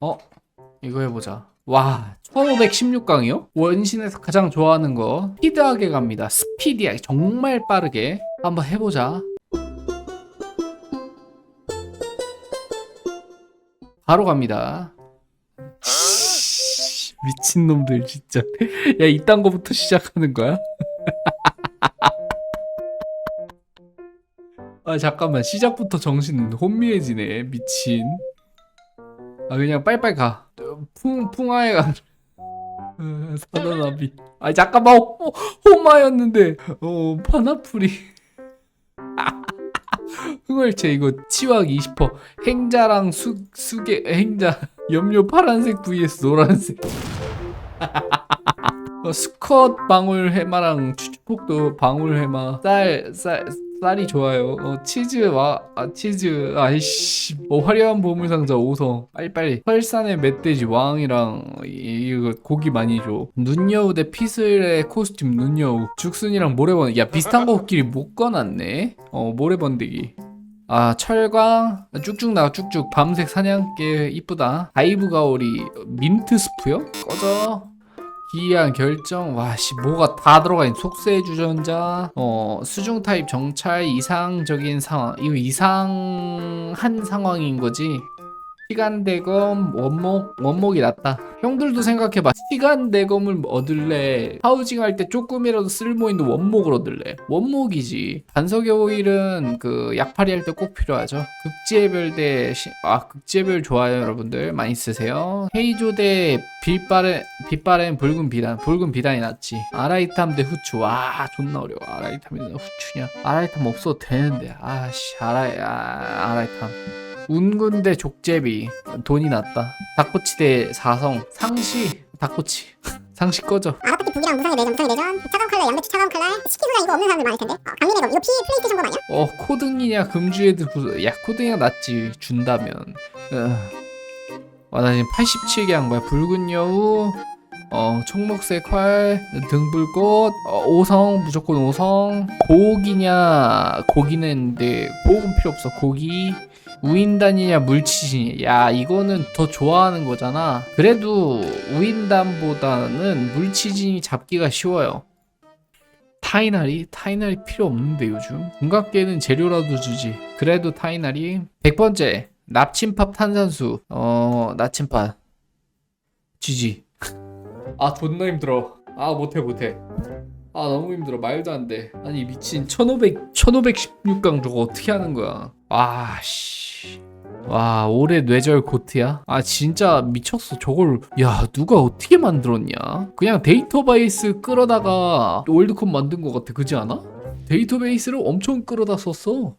어? 이거 해보자. 와, 1516강이요? 원신에서 가장 좋아하는 거 스피드하게 갑니다. 스피디하게 정말 빠르게 한번 해보자. 바로 갑니다. 미친놈들 진짜. 야, 이딴 거부터 시작하는 거야? 아, 잠깐만. 시작부터 정신 혼미해지네. 미친. 아, 그냥 빨빨 가. 풍, 풍화에 가. 어, 사다나비. 아, 잠깐만. 호, 호마였는데. 어, 파나풀이. 흥얼채 이거 치확 20% 행자랑 수, 수계 행자 염료 파란색 vs 노란색 어, 스컷 방울 해마랑 추추폭도 방울 해마 쌀, 쌀, 쌀이 좋아요. 어, 치즈 와 아, 치즈 아이씨. 어, 화려한 보물상자 5성. 빨리빨리. 설산의 멧돼지 왕이랑 이- 이거 고기 많이 줘. 눈여우 대 피슬의 코스튬 눈여우. 죽순이랑 모래번. 야 비슷한 거끼리 못 꺼놨네? 어 모래번데기. 아 철광 쭉쭉 나와 쭉쭉. 밤색 사냥개 이쁘다. 다이브 가오리 민트 스프요? 꺼져 기이한 결정? 와씨 뭐가 다 들어가 있는 속세 주전자 어 수중 타입 정찰 이상적인 상황. 이거 이상한 상황인 거지 시간 대검 원목 원목이 낫다. 형들도 생각해봐. 시간 대검을 얻을래? 하우징 할 때 조금이라도 쓸모 있는 원목을 얻을래? 원목이지. 반석의 오일은 그 약팔이 할 때 꼭 필요하죠. 극지의 별대 시... 아 극지의 별 좋아요 여러분들. 많이 쓰세요. 헤이조 대 빛바랜 빛바랜 붉은 비단 붉은 비단이 낫지. 아라이탐 대 후추. 와 존나 어려워. 아라이탐이나 후추냐? 아라이탐 없어도 되는데. 아씨 아라이 아, 아라이탐 운군 대 족제비 돈이 낫다. 닭꼬치 대 사성. 상시. 닭꼬치. 상시 꺼져. 아라파티 북이랑 무상의 내전, 무상의 내전, 차가운 칼날, 양배추 차가운 칼날, 치킨보다 이거 없는 사람들 많을 텐데. 어, 강림의 검, 이거 피 플레이스테이션 검 아니야? 어 코등이냐 금주에도 부... 야 코등이가 낫지 준다면. 와나 지금 87개 한 거야. 붉은 여우 어 총목색 활 등불꽃 어, 오성 무조건 오성. 고기냐 고기는 근데 고은 필요 없어. 고기 우인단이냐 물치신이냐 야 이거는 더 좋아하는 거잖아. 그래도 우인단보다는 물치진이 잡기가 쉬워요. 타이나리? 타이나리 필요 없는데 요즘? 군각계는 재료라도 주지. 그래도 타이나리. 100번째 납침팝 탄산수. 어 납침팝 지지. 아 존나 힘들어. 아 못해 못해 아 너무 힘들어. 말도 안 돼. 아니 미친. 1500 1516강 저거 어떻게 하는 거야? 아씨. 와 올해 뇌절 코트야? 아 진짜 미쳤어. 저걸 야 누가 어떻게 만들었냐? 그냥 데이터베이스 끌어다가 월드컵 만든 것 같아. 그지 않아? 데이터베이스를 엄청 끌어다 썼어.